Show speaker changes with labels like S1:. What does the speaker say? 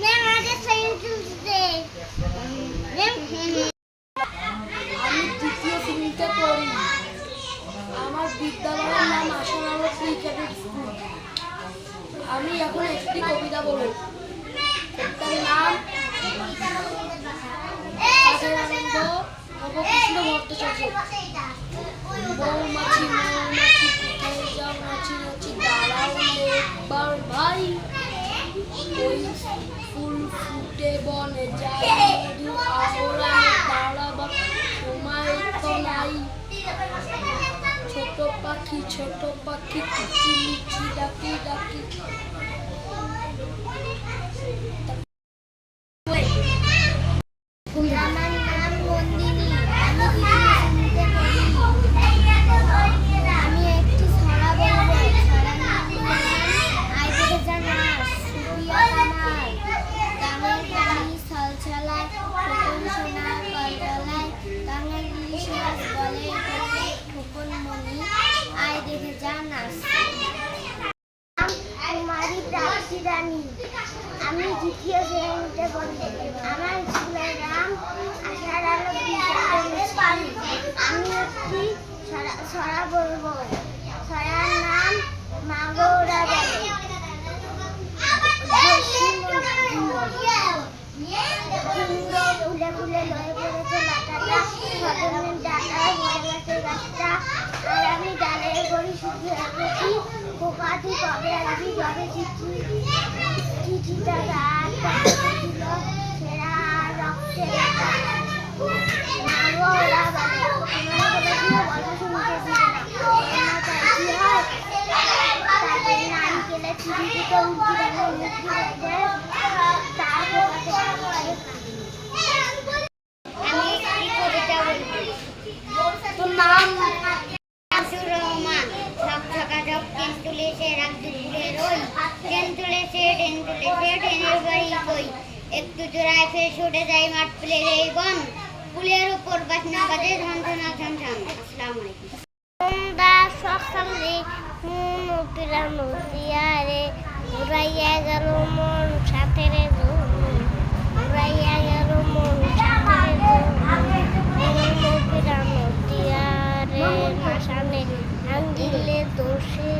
S1: Then
S2: I just say to today. বিদ্যালয়ের নাম school আমি এখন একটি কবিতা বলব। কবিতার নাম নবকৃষ্ণ ভট্টাচার্য। মৌমাছি মৌমাছি দাঁড়াও একবার ভাই। ফুল ফুটে বনে যায় মধু দাঁড়াবার পাখি ছোট পাখি কিচি মিচি ডাকি। ডাকি
S1: বলে আয় দেখে জানা কুমারী প্রাপ্তি রানী আমি দ্বিতীয় শ্রেণীতে পড়ি আমার স্কুলের নাম আশার আলো আমি একটি ছড়া বলব। ছড়ার নাম মাগৌরা ফুলে ফুলে লয়ে পড়েছে লাটাটা। সজনের গেছে গাছটা। পোকাটি কবে আসবি যবে চিঠি চিঠিটা সেরা রক্তে ওরা বলে শুনতে তাদের নারিকেলের চিঠি দিতে উল্টি গেলে মুক্তি হয়ে যায় তার পোকাতে আমি একটি কবিতা বলব
S2: তোর নাম
S1: আব্দুর রহমান সব সকা সব ট্রেন তুলেছে রাত দুপুরে রই তুলেছে ট্রেন তুলেছে ট্রেনের বাড়ি কই একটু জোড়ায় ফের ছুটে যায় মাঠ ফুলের এই বন ফুলের উপর বাসনা বাজে ঝনঝনা ঝনঝন আসসালামু আলাইকুম সন্ধ্যা সকালে মন গেল মন সাথে রে উড়াইয়া গেল মন সাথে মন দোষে